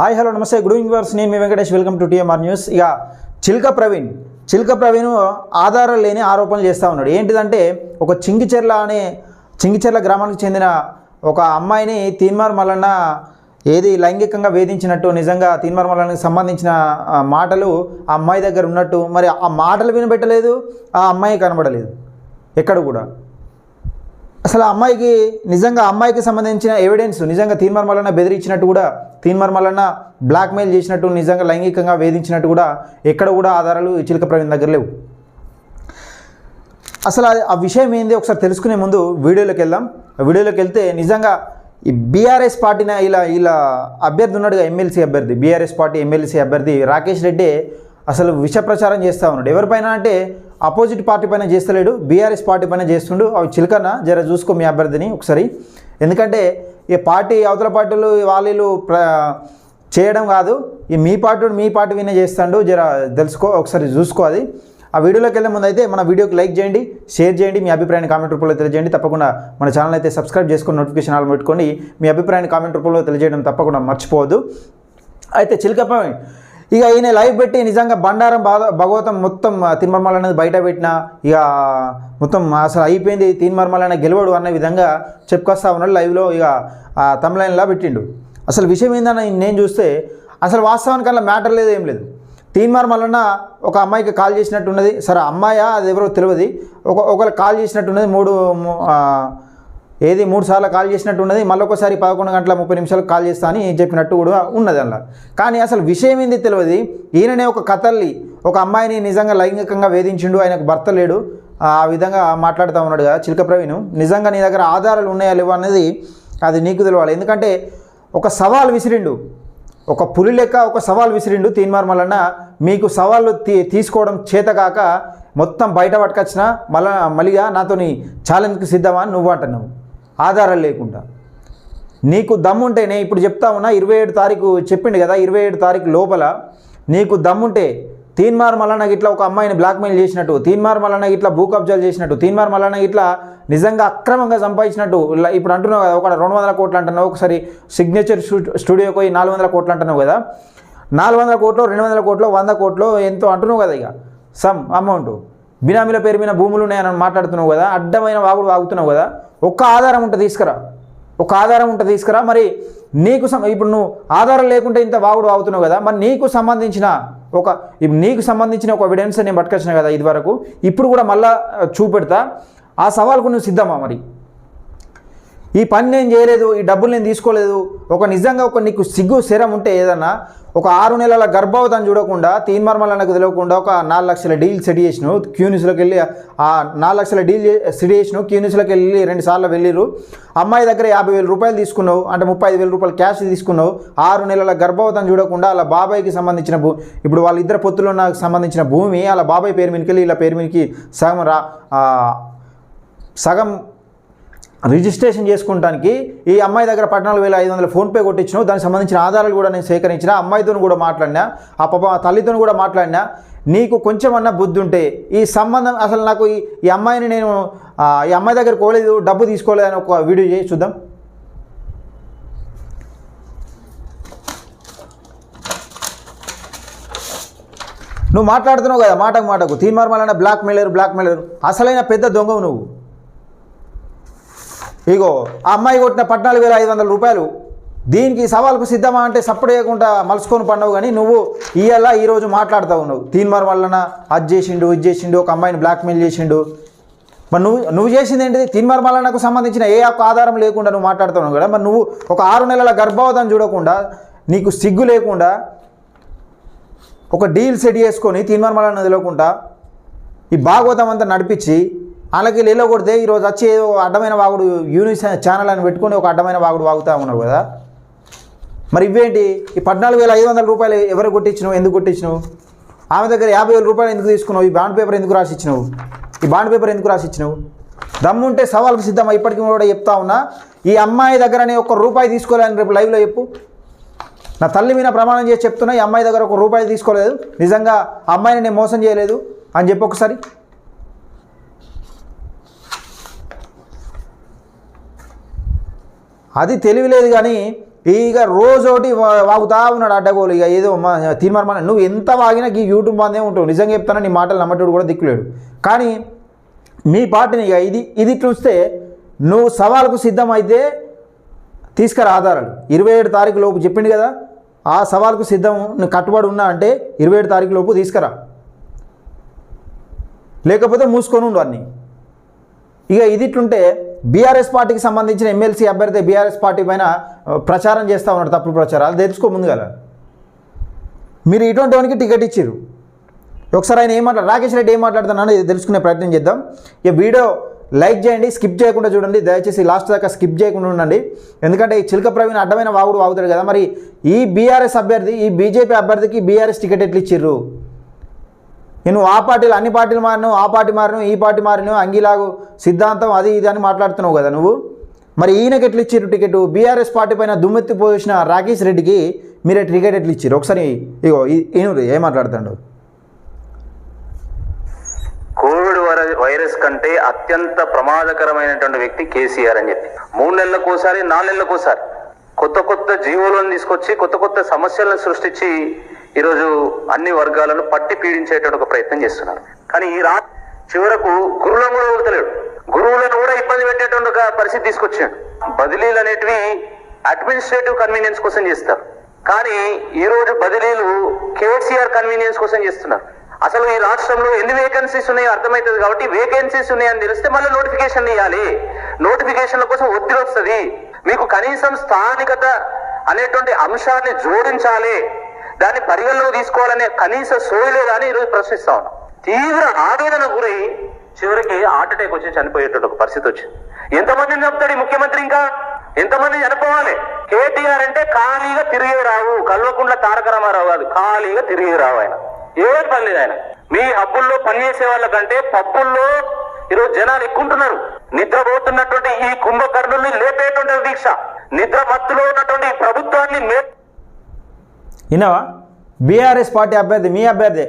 Hi hello namaste. Good evening viewers నేను మీ Venkatesh. Welcome to TMR news. ఇక చిల్క ప్రవీణ్. చిల్క ప్రవీణ్ ఆధారాలు లేని ఆరోపణలు చేస్తూ ఉన్నాడు. ఏంటిదంటే ఒక చింగిచెర్ల అనే చింగిచెర్ల గ్రామానికి చెందిన ఒక అమ్మాయిని తీన్మార్ మల్లన్న ఏది లైంగికంగా వేధించినట్టు నిజంగా తీన్మార్ మల్లన్నకి సంబంధించిన మాటలు ఆ అమ్మాయి దగ్గర ఉన్నట్టు మరి ఆ మాటలు వినబెట్టలేదు ఆ అమ్మాయి కనబడలేదు. ఎక్కడ కూడా. అసలు ఆ అమ్మాయికి నిజంగా అమ్మాయికి సంబంధించిన ఎవిడెన్స్ నిజంగా తీన్మార్ మల్లన్న బెదిరించినట్టు కూడా తీన్మార్ మల్లన్న బ్లాక్మెయిల్ చేసినట్టు నిజంగా లైంగికంగా వేధించినట్టు కూడా ఎక్కడ కూడా ఆధారాలు చిలక ప్రవీణ్ దగ్గర లేవు. అసలు ఆ- విషయం ఏంది ఒకసారి తెలుసుకునే ముందు వీడియోలోకి వెళ్దాం. వీడియోలోకి వెళ్తే నిజంగా ఈ బీఆర్ఎస్ పార్టీన ఇలా ఇలా అభ్యర్థి ఉన్నాడుగా ఎమ్మెల్సీ అభ్యర్థి బీఆర్ఎస్ పార్టీ ఎమ్మెల్సీ అభ్యర్థి రాకేష్ రెడ్డి అసలు విష ప్రచారం చేస్తూ ఉన్నాడు. ఎవరిపైన అంటే అపోజిట్ పార్టీ పైన చేస్తలేడు బీఆర్ఎస్ పార్టీ పైన చేస్తుండు. అవి చిలకన జర చూసుకో మీ అభ్యర్థిని ఒకసారి. ఎందుకంటే ఈ పార్టీ అవతల పార్టీలు వాళ్ళు ప్ర చేయడం కాదు. ఈ మీ పార్టీ మీ పార్టీ వినే చేస్తాడు. జర తెలుసుకో ఒకసారి చూసుకో అది. ఆ వీడియోలోకి వెళ్ళే ముందు అయితే మన వీడియోకి లైక్ చేయండి షేర్ చేయండి మీ అభిప్రాయాన్ని కామెంట్ రూపంలో తెలియజేయండి. తప్పకుండా మన ఛానల్ అయితే సబ్స్క్రైబ్ చేసుకుని నోటిఫికేషన్ ఆల్ పెట్టుకోండి. మీ అభిప్రాయాన్ని కామెంట్ రూపంలో తెలియజేయడం తప్పకుండా మర్చిపోవద్దు. అయితే చిలకప్ప ఇక ఈయన లైవ్ పెట్టి నిజంగా బండారం బాధ భగవతం మొత్తం తిన్మర్మల్ అనేది బయట పెట్టిన ఇక మొత్తం అసలు అయిపోయింది తిన్మర్మల్ అనే గెలవడు అన్న విధంగా చెప్పుకొస్తా ఉన్నాడు లైవ్లో ఇక తమిళైన్లా పెట్టిండు. అసలు విషయం ఏందని నేను చూస్తే అసలు వాస్తవానికి అలా మ్యాటర్ లేదు ఏం లేదు. తీన్మార్ మల్లన్న ఒక అమ్మాయికి కాల్ చేసినట్టున్నది సరే అమ్మాయా అది ఎవరో తెలియదు ఒక ఒకరు కాల్ చేసినట్టున్నది మూడు ఏది మూడు సార్లు కాల్ చేసినట్టు ఉన్నది మళ్ళీ ఒకసారి పదకొండు గంటల ముప్పై నిమిషాలు కాల్ చేస్తా అని చెప్పినట్టు కూడా ఉన్నది అలా కానీ అసలు విషయం ఏంది తెలియదు ఈయననే ఒక కథల్ని ఒక అమ్మాయిని నిజంగా లైంగికంగా వేధించిండు ఆయనకు భర్త లేడు. ఆ విధంగా మాట్లాడుతూ ఉన్నాడుగా చిలక ప్రవీణ్. నిజంగా నీ దగ్గర ఆధారాలు ఉన్నాయా లేవా అనేది అది నీకు తెలవాలి. ఎందుకంటే ఒక సవాల్ విసిరిండు. ఒక పులి లెక్క ఒక సవాల్ విసిరిండు తీన్మార్ మల్లన్న. మీకు సవాళ్ళు తీ తీసుకోవడం చేతకాక మొత్తం బయట పట్టుకొచ్చిన మళ్ళా మళ్ళీగా నాతోని ఛాలెంజ్కి సిద్ధమా అని నువ్వు అంటున్నావు. ఆధారాలు లేకుండా. నీకు దమ్ముంటేనే ఇప్పుడు చెప్తా ఉన్నా ఇరవై ఏడు తారీఖు చెప్పిండు కదా ఇరవై ఏడు తారీఖు లోపల నీకు దమ్ముంటే తీన్మార్ మల్లన్న ఇట్లా ఒక అమ్మాయిని బ్లాక్మెయిల్ చేసినట్టు తీన్మార్ మల్లన్న ఇట్లా భూ కబ్జాలు చేసినట్టు తీన్మార్ మల్లన్న ఇట్లా నిజంగా అక్రమంగా సంపాదించినట్టు ఇప్పుడు అంటున్నావు కదా ఒక రెండు వందల కోట్లు అంటున్నావు ఒకసారి సిగ్నేచర్ స్టూడియోకి పోయి నాలుగు వందల కోట్లు అంటున్నావు కదా నాలుగు వందల కోట్లు రెండు వందల కోట్లు వంద కోట్లు ఎంతో అంటున్నావు కదా ఇక సమ్ అమౌంట్. బినామీల పేరు మీద భూములు ఉన్నాయని మాట్లాడుతున్నావు కదా అడ్డమైన వాగుడు వాగుతున్నావు కదా ఒక్క ఆధారం ఉంటే తీసుకురా. ఒక ఆధారం ఉంటే తీసుకురా. మరి నీకు సం ఇప్పుడు నువ్వు ఆధారం లేకుంటే ఇంత వాగుడు అవుతున్నావు కదా మరి నీకు సంబంధించిన ఒక ఇప్పుడు నీకు సంబంధించిన ఒక ఎవిడెన్స్ నేను పట్టుకొచ్చిన కదా ఇది వరకు ఇప్పుడు కూడా మళ్ళా చూపెడతా. ఆ సవాల్కు నువ్వు సిద్ధమా మరి? ఈ పని నేను చేయలేదు ఈ డబ్బులు నేను తీసుకోలేదు ఒక నిజంగా ఒక నీకు సిగ్గు శరం ఉంటే ఏదన్నా ఒక ఆరు నెలల గర్భవతాన్ని చూడకుండా తీన్మర్మల నాకు తెలియకుండా ఒక నాలుగు లక్షల డీల్ సెట్ చేసినావు క్యూనిస్లోకి వెళ్ళి ఆ నాలుగు లక్షల డీల్ సెట్ చేసినావు క్యూనిస్లోకి వెళ్ళి రెండు సార్లు వెళ్ళిరు అమ్మాయి దగ్గర యాభై వేల రూపాయలు తీసుకున్నావు అంటే ముప్పై ఐదు వేల రూపాయలు క్యాష్ తీసుకున్నావు ఆరు నెలల గర్భవతాన్ని చూడకుండా అలా బాబాయ్కి సంబంధించిన భూ ఇప్పుడు వాళ్ళిద్దరు పొత్తులు నాకు సంబంధించిన భూమి అలా బాబాయ్ పేరు మీదకి వెళ్ళి ఇలా పేరు మీదకి సగం రా సగం రిజిస్ట్రేషన్ చేసుకోవడానికి ఈ అమ్మాయి దగ్గర పద్నాలుగు వేల ఐదు వందల ఫోన్పే కొట్టించినావు. దానికి సంబంధించిన ఆధారాలు కూడా నేను సేకరించిన. అమ్మాయితో కూడా మాట్లాడినా ఆ పాప తల్లితో కూడా మాట్లాడినా నీకు కొంచెం అన్న బుద్ధి ఉంటే ఈ సంబంధం అసలు నాకు ఈ అమ్మాయిని నేను ఈ అమ్మాయి దగ్గర కోలేదు డబ్బు తీసుకోలేదు అని ఒక వీడియో చేసి చూద్దాం. నువ్వు మాట్లాడుతున్నావు కదా మాటకు మాటకు. తీర్మార్మాలన్న బ్లాక్ మెయిలర్ బ్లాక్ మెయిలర్. అసలైన పెద్ద దొంగవు నువ్వు. ఇగో ఆ అమ్మాయి కొట్టిన పద్నాలుగు వేల ఐదు వందల రూపాయలు. దీనికి సవాల్కు సిద్ధమా అంటే సప్పుడు చేయకుండా మలుసుకొని పండవు కానీ నువ్వు ఇవాళ ఈరోజు మాట్లాడుతావు నువ్వు తీన్మార్ వలన అది చేసిండు ఇది చేసిండు ఒక అమ్మాయిని బ్లాక్మెయిల్ చేసిండు. మరి నువ్వు నువ్వు చేసింది ఏంటిది? తీన్మార్ మల్లన్నకు సంబంధించిన ఏ ఒక్క ఆధారం లేకుండా నువ్వు మాట్లాడుతున్నావు కదా? మరి నువ్వు ఒక ఆరు నెలల గర్భవతం చూడకుండా నీకు సిగ్గు లేకుండా ఒక డీల్ సెట్ చేసుకొని తీన్మార్ మల్లన్న తెలియకుండా ఈ భాగవతం అంతా నడిపించి వాళ్ళకి లీలో కొడితే ఈరోజు వచ్చి ఏదో అడ్డమైన వాగుడు యూనిస్ ఛానల్ అని పెట్టుకొని ఒక అడ్డమైన వాగుడు వాగుతూ ఉన్నావు కదా. మరి ఇవేంటి? ఈ పద్నాలుగు వేల ఐదు వందల రూపాయలు ఎవరు కొట్టించినావు? ఎందుకు కొట్టించినావు? ఆమె దగ్గర యాభై వేల రూపాయలు ఎందుకు తీసుకున్నావు? ఈ బాండ్ పేపర్ ఎందుకు రాసిచ్చినావు? ఈ బాండ్ పేపర్ ఎందుకు రాసిచ్చినావు? దమ్ముంటే సవాల్కి సిద్ధమా? ఇప్పటికీ కూడా చెప్తా ఉన్నా ఈ అమ్మాయి దగ్గరనే ఒక రూపాయి తీసుకోలేదని రేపు లైవ్లో చెప్పు. నా తల్లి మీద ప్రమాణం చేసి చెప్తున్నా ఈ అమ్మాయి దగ్గర ఒక రూపాయి తీసుకోలేదు. నిజంగా ఆ అమ్మాయిని నేను మోసం చేయలేదు అని చెప్పి అది తెలివి లేదు కానీ ఇక రోజోటి వా- వాగుతా ఉన్నాడు అడ్డగోలు. ఇక ఏదో తీర్మానం నువ్వు ఎంత వాగినా ఈ యూట్యూబ్ బాందే ఉంటావు. నిజంగా చెప్తాను నీ మాటలు నమ్మటోడు కూడా దిక్కులేడు. కానీ మీ పార్టీని ఇక ఇది ఇది చూస్తే నువ్వు సవాలుకు సిద్ధమైతే తీసుకురా ఆధారాలు. ఇరవై ఏడు తారీఖు లోపు చెప్పిండు కదా ఆ సవాల్కు సిద్ధం నువ్వు కట్టుబడి ఉన్నా అంటే ఇరవై ఏడు తారీఖు లోపు తీసుకురా. లేకపోతే మూసుకొని ఉండు అన్నీ. ఇక ఇది ఇట్లుంటే బీఆర్ఎస్ పార్టీకి సంబంధించిన ఎమ్మెల్సీ అభ్యర్థి బీఆర్ఎస్ పార్టీ పైన ప్రచారం చేస్తూ ఉన్నాడు తప్పుడు ప్రచారాలు. తెలుసుకో ముందు కదా మీరు ఇటువంటి వానికి టికెట్ ఇచ్చారు ఒకసారి ఆయన ఏం మాట్లాడు రాకేష్ రెడ్డి ఏం మాట్లాడుతున్నాను ఇది తెలుసుకునే ప్రయత్నం చేద్దాం. ఈ వీడియో లైక్ చేయండి స్కిప్ చేయకుండా చూడండి. దయచేసి లాస్ట్ దాకా స్కిప్ చేయకుండా ఉండండి. ఎందుకంటే ఈ చిలక ప్రవీణ్ అడ్డమైన వాగుడు వాగుతాడు కదా. మరి ఈ బీఆర్ఎస్ అభ్యర్థి ఈ బీజేపీ అభ్యర్థికి బీఆర్ఎస్ టికెట్ ఎట్లు ఇచ్చిర్రు? నేను ఆ పార్టీలు అన్ని పార్టీలు మారిను ఆ పార్టీ మారిను ఈ పార్టీ మారిను అంగిలాగు సిద్ధాంతం అది ఇది అని మాట్లాడుతున్నావు కదా నువ్వు? మరి ఈయనకి ఎట్లు ఇచ్చారు టికెట్? బీఆర్ఎస్ పార్టీ పైన దుమ్మెత్తి పోసిన రాకేష్ రెడ్డికి మీరే టికెట్ ఎట్లు ఇచ్చారు ఒకసారి ఇగో ఈ- ఈయన ఏం మాట్లాడుతాడు కోవిడ్ వైరస్ కంటే అత్యంత ప్రమాదకరమైనటువంటి వ్యక్తి కేసీఆర్ అని చెప్పి. మూడు నెలలకోసారి నాలుగు నెలలకోసారి కొత్త కొత్త జీవోలను తీసుకొచ్చి కొత్త కొత్త సమస్యలను సృష్టించి ఈరోజు అన్ని వర్గాలను పట్టి పీడించేటువంటి ఒక ప్రయత్నం చేస్తున్నారు. కానీ ఈ రా చివరకు గురువులను కూడా వదలలేడు గురువులను కూడా ఇబ్బంది పెట్టేటువంటి ఒక పరిస్థితి తీసుకొచ్చాడు. బదిలీలు అనేటివి అడ్మినిస్ట్రేటివ్ కన్వీనియన్స్ కోసం చేస్తారు. కానీ ఈ రోజు బదిలీలు కేసీఆర్ కన్వీనియన్స్ కోసం చేస్తున్నారు. అసలు ఈ రాష్ట్రంలో ఎన్ని వేకెన్సీస్ ఉన్నాయో అర్థమవుతుంది కాబట్టి వేకెన్సీస్ ఉన్నాయని తెలిస్తే మళ్ళీ నోటిఫికేషన్ ఇవ్వాలి నోటిఫికేషన్ల కోసం ఒత్తిడి వస్తుంది. మీకు కనీసం స్థానికత అనేటువంటి అంశాన్ని జోడించాలి. దాన్ని పరిగణలోకి తీసుకోవాలనే కనీస సోయి కానీ ఈరోజు ప్రశ్నిస్తా ఉన్నాం. తీవ్ర ఆవేదన గురై చివరికి హార్ట్ అటాక్ వచ్చి చనిపోయేటువంటి ఒక పరిస్థితి వచ్చింది. ఎంతమందిని చెప్తాడు ఈ ముఖ్యమంత్రి ఇంకా? ఎంతమంది చనిపోవాలి? కేటీఆర్ అంటే ఖాళీగా తిరిగి రావు. కల్వకుంట్ల తారక రామారావు కాదు ఖాళీగా తిరిగి రావు ఆయన. ఏం పని లేదు ఆయన. మీ హబ్బుల్లో పనిచేసే వాళ్ళకంటే పప్పుల్లో ఈరోజు జనాలు ఎక్కుంటున్నారు. నిద్రపోతున్నటువంటి ఈ కుంభకర్ణుల్ని లేపేటువంటి దీక్ష. నిద్ర మత్తులో ఉన్నటువంటి ప్రభుత్వాన్ని మే విన్నావా? బీఆర్ఎస్ పార్టీ అభ్యర్థి మీ అభ్యర్థి.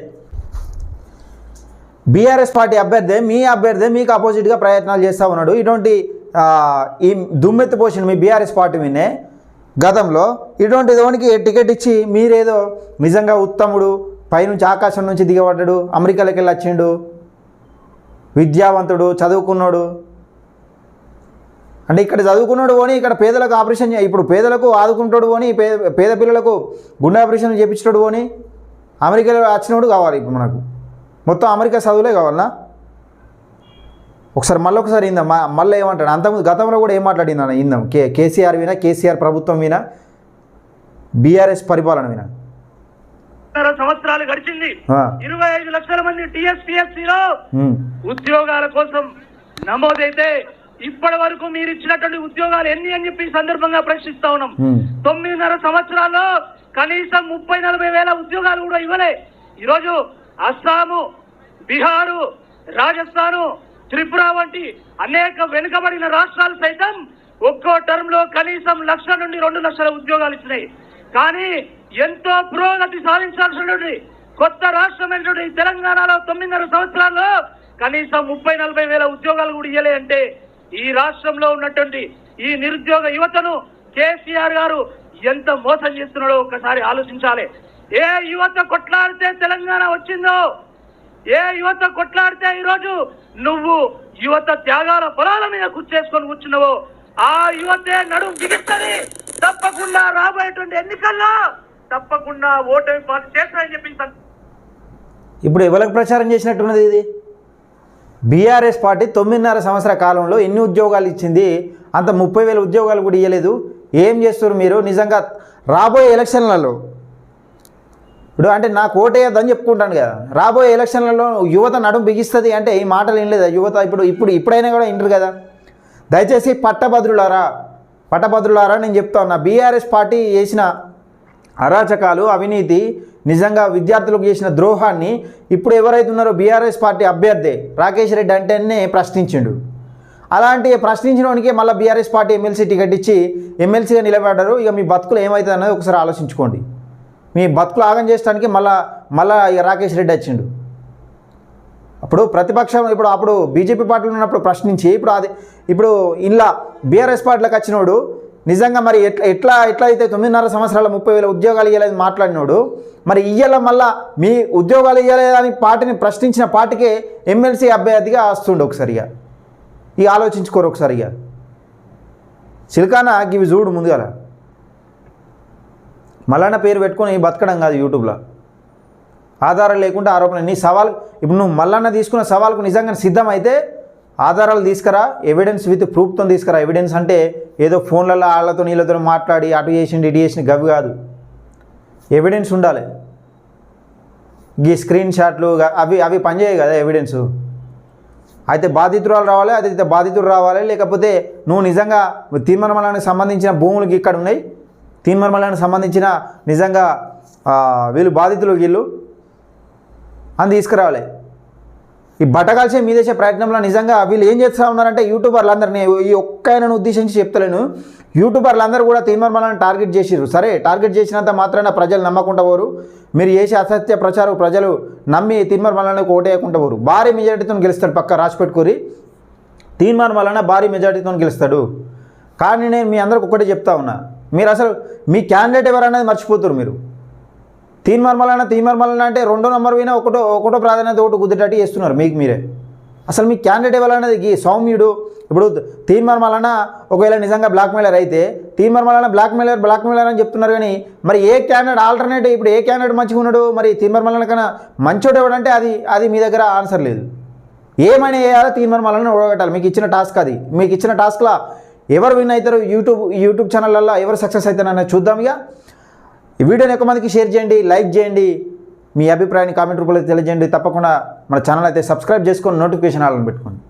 బీఆర్ఎస్ పార్టీ అభ్యర్థి మీ అభ్యర్థి మీకు అపోజిట్గా ప్రయత్నాలు చేస్తూ ఉన్నాడు. ఇటువంటి ఈ దుమ్మెత్తి పోసిన మీ బీఆర్ఎస్ పార్టీ మీనే గతంలో ఇటువంటి దోనికి టికెట్ ఇచ్చి మీరేదో నిజంగా ఉత్తముడు పైనుంచి ఆకాశం నుంచి దిగబడ్డాడు అమెరికాలోకి వెళ్ళి వచ్చిండు విద్యావంతుడు చదువుకున్నాడు అంటే ఇక్కడ చదువుకున్నాడు పోని ఇక్కడ పేదలకు ఆపరేషన్ ఇప్పుడు పేదలకు ఆదుకుంటాడు పోని పేద పేద పిల్లలకు గుండె ఆపరేషన్ చేపించాడు పోని అమెరికాలో వచ్చినోడు కావాలి ఇప్పుడు మనకు. మొత్తం అమెరికా చదువులే కావాలనా ఒకసారి మళ్ళీ ఒకసారి ఇందాం మళ్ళీ ఏమంటాడు? అంతకుముందు గతంలో కూడా ఏం మాట్లాడింది అన్న ఇందాం కే కేసీఆర్ వినా కేసీఆర్ ప్రభుత్వం వినా బీఆర్ఎస్ పరిపాలన వినా? సంవత్సరాలు గడిచింది. ఇరవై ఐదు లక్షల మంది టీఎస్పీఎస్సీలో ఉద్యోగాల కోసం నమోదైతే ఇప్పటి వరకు మీరు ఇచ్చినటువంటి ఉద్యోగాలు ఎన్ని అని చెప్పి ఈ సందర్భంగా ప్రశ్నిస్తా ఉన్నాం. తొమ్మిదిన్నర సంవత్సరాల్లో కనీసం ముప్పై నలభై వేల ఉద్యోగాలు కూడా ఇవ్వలే. ఈరోజు అస్సాము బీహారు రాజస్థాను త్రిపుర వంటి అనేక వెనుకబడిన రాష్ట్రాలు సైతం ఒక్కో టర్మ్లో కనీసం లక్ష నుండి రెండు లక్షల ఉద్యోగాలు ఇచ్చినాయి. కానీ ఎంతో పురోగతి సాధించాల్సినటువంటి కొత్త రాష్ట్రమైనటువంటి తెలంగాణలో తొమ్మిదిన్నర సంవత్సరాల్లో కనీసం ముప్పై నలభై వేల ఉద్యోగాలు కూడా ఇయ్యలే అంటే ఈ రాష్ట్రంలో ఉన్నటువంటి ఈ నిరుద్యోగ యువతను కేసీఆర్ గారు ఎంత మోసం చేస్తున్నాడో ఒక్కసారి ఆలోచించాలి. ఏ యువత కొట్లాడితే తెలంగాణ వచ్చిందో ఏ యువత కొట్లాడితే ఈరోజు నువ్వు యువత త్యాగాల పొలాల మీద కూర్చేసుకొని కూర్చున్నావో ఆ యువతే నడుము బిగిస్తుంది. తప్పకుండా రాబోయేటువంటి ఎన్నికల్లో తప్పకుండా ఓటమి పాలు చేస్తానని చెప్పి ఇప్పుడు ఎవరికి ప్రచారం చేసినట్టున్నది ఇది? బీఆర్ఎస్ పార్టీ తొమ్మిదిన్నర సంవత్సర కాలంలో ఎన్ని ఉద్యోగాలు ఇచ్చింది? అంత ముప్పై వేల ఉద్యోగాలు కూడా ఇవ్వలేదు ఏం చేస్తారు మీరు? నిజంగా రాబోయే ఎలక్షన్లలో ఇప్పుడు అంటే నాకు ఓటేయద్దని చెప్పుకుంటాను కదా. రాబోయే ఎలక్షన్లలో యువత నడుము బిగిస్తుంది అంటే ఈ మాటలు ఏం యువత ఇప్పుడు ఇప్పుడు ఇప్పుడైనా కూడా వింటారు కదా. దయచేసి పట్టభద్రులారా పట్టభద్రులారా నేను చెప్తా ఉన్నా. బీఆర్ఎస్ పార్టీ చేసిన అరాచకాలు అవినీతి నిజంగా విద్యార్థులకు చేసిన ద్రోహాన్ని ఇప్పుడు ఎవరైతే ఉన్నారో బీఆర్ఎస్ పార్టీ అభ్యర్థి రాకేష్ రెడ్డి అంటేనే ప్రశ్నించిండు. అలాంటి ప్రశ్నించడానికి మళ్ళీ బీఆర్ఎస్ పార్టీ ఎమ్మెల్సీ టికెట్ ఇచ్చి ఎమ్మెల్సీగా నిలబడ్డారు. ఇక మీ బతుకులు ఏమవుతుంది అనేది ఒకసారి ఆలోచించుకోండి. మీ బతుకులు ఆగం చేయడానికి మళ్ళా మళ్ళా ఇక రాకేష్ రెడ్డి వచ్చిండు. అప్పుడు ప్రతిపక్షం ఇప్పుడు అప్పుడు బీజేపీ పార్టీలో ఉన్నప్పుడు ప్రశ్నించి ఇప్పుడు అది ఇప్పుడు ఇలా బీఆర్ఎస్ పార్టీలోకి వచ్చినోడు నిజంగా మరి ఎట్లా ఎట్లా ఎట్లా అయితే తొమ్మిదిన్నర సంవత్సరాల ముప్పై వేల ఉద్యోగాలు ఇవ్వలేదని మాట్లాడినోడు మరి ఇయ్యాల మళ్ళా మీ ఉద్యోగాలు ఇవ్వలేదని పార్టీని ప్రశ్నించిన పార్టీకే ఎమ్మెల్సీ అభ్యర్థిగా వస్తుండే ఒకసారిగా ఇక ఆలోచించుకోరు ఒకసారిగా సిలికానా ఇవి చూడు ముందుగా మల్లన్న పేరు పెట్టుకొని బతకడం కాదు యూట్యూబ్లో. ఆధారం లేకుండా ఆరోపణ నీ సవాల్ ఇప్పుడు నువ్వు మల్లన్న తీసుకున్న సవాల్కు నిజంగా సిద్ధమైతే ఆధారాలు తీసుకురా ఎవిడెన్స్ విత్ ప్రూఫ్తో తీసుకురా. ఎవిడెన్స్ అంటే ఏదో ఫోన్లలో వాళ్ళతో నీళ్ళతో మాట్లాడి అటు చేసిండి ఇటు చేసింది గవి కాదు. ఎవిడెన్స్ ఉండాలి. ఈ స్క్రీన్ షాట్లు అవి అవి పనిచేయవు కదా ఎవిడెన్స్ అయితే బాధితురాలు రావాలి అయితే బాధితుడు రావాలి లేకపోతే నువ్వు నిజంగా తీర్మనమలానికి సంబంధించిన భూములు ఇక్కడ ఉన్నాయి. తీర్మనమలానికి సంబంధించిన నిజంగా వీళ్ళు బాధితులు వీళ్ళు. అని తీసుకురావాలి. ఈ బట్టగాల్చే మీ చేసే ప్రయత్నంలో నిజంగా వీళ్ళు ఏం చేస్తూ ఉన్నారంటే యూట్యూబర్లు అందరినీ ఈ ఒక్క ఆయనను ఉద్దేశించి చెప్తలేను. యూట్యూబర్లు అందరూ కూడా తీర్మానాలను టార్గెట్ చేసిరు సరే టార్గెట్ చేసినంత మాత్రాన ప్రజలు నమ్మకుండా పోరు. మీరు చేసే అసత్య ప్రచారం ప్రజలు నమ్మి తీర్మానాలకు ఓటేయకుండా పోరు. భారీ మెజార్టీతో గెలుస్తాడు పక్క రాసి పెట్టుకోరి తీర్మానం వలన భారీ మెజార్టీతో గెలుస్తాడు. కానీ నేను మీ అందరికి ఒకటే చెప్తా ఉన్నా. మీరు అసలు మీ క్యాండిడేట్ ఎవరన్నది మర్చిపోతారు మీరు. తీన్మర్మలన తీన్మర్మలన అంటే రెండో నెంబర్ పోయినా ఒకటో ఒకటో ప్రాధాన్యత ఒకటి కుదిరేటట్టు చేస్తున్నారు మీకు మీరే అసలు మీ క్యాండిడేట్ ఎవరన్నది ఈ సౌమ్యుడు ఇప్పుడు తీన్మర్మలన ఒకవేళ నిజంగా బ్లాక్మెయిలర్ అయితే తీన్మర్మలన బ్లాక్మెయిలర్ బ్లాక్మెయిలర్ అని చెప్తున్నారు కానీ మరి ఏ క్యాండిడేట్ ఆల్టర్నేటివ్ ఇప్పుడు ఏ క్యాండిడేట్ మంచిగా ఉన్నాడు మరి తీన్మర్మలన కన్నా మంచోడు ఎవడంటే అది అది మీ దగ్గర ఆన్సర్ లేదు. ఏమైనా చేయాలో తీన్మర్మలన ఓడగట్టాలి. మీకు ఇచ్చిన టాస్క్ అది. మీకు ఇచ్చిన టాస్క్లో ఎవరు విన్ అవుతారు యూట్యూబ్ యూట్యూబ్ ఛానళ్ళల్లో ఎవరు సక్సెస్ అవుతారనేది చూద్దాం ఇక ఈ వీడియోని ఎక్కువ మందికి షేర్ చేయండి లైక్ చేయండి. మీ అభిప్రాయాన్ని కామెంట్ రూపంలో తెలియజేయండి. తప్పకుండా మన ఛానల్ అయితే సబ్స్క్రైబ్ చేసుకొని నోటిఫికేషన్ ఆలను పెట్టుకోండి.